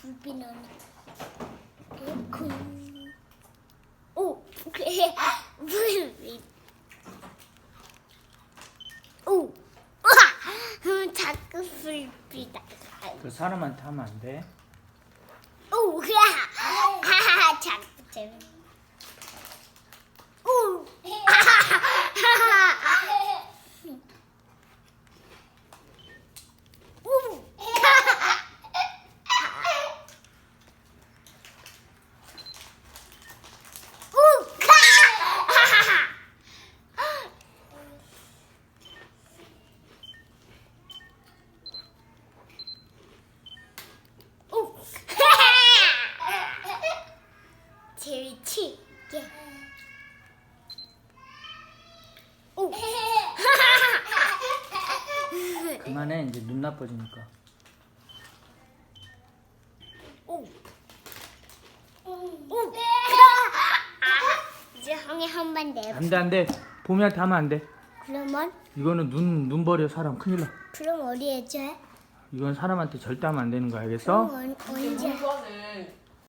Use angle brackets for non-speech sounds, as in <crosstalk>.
불빛 나는. 쿵. 오, 그래. <laughs> 불빛. 오. 우와. <laughs> 자꾸 불빛. 그 사람한테 하면 안 돼. 오, 그래. 하하, 자꾸 재밌. 오. 오. 오. 오. 재밌지? 예. 오. <laughs> 그만해 이제 눈 나빠지니까. 오. 오. <laughs> 이제 형이 한 번 내봐. 안돼 안돼. 봄이한테 하면 안 돼. 그러면 이거는 눈 눈 버려 사람 큰일 나. 그럼 어디 해줘? 이건 사람한테 절대 하면 안 되는 거 알겠어? 그럼 언- 언제?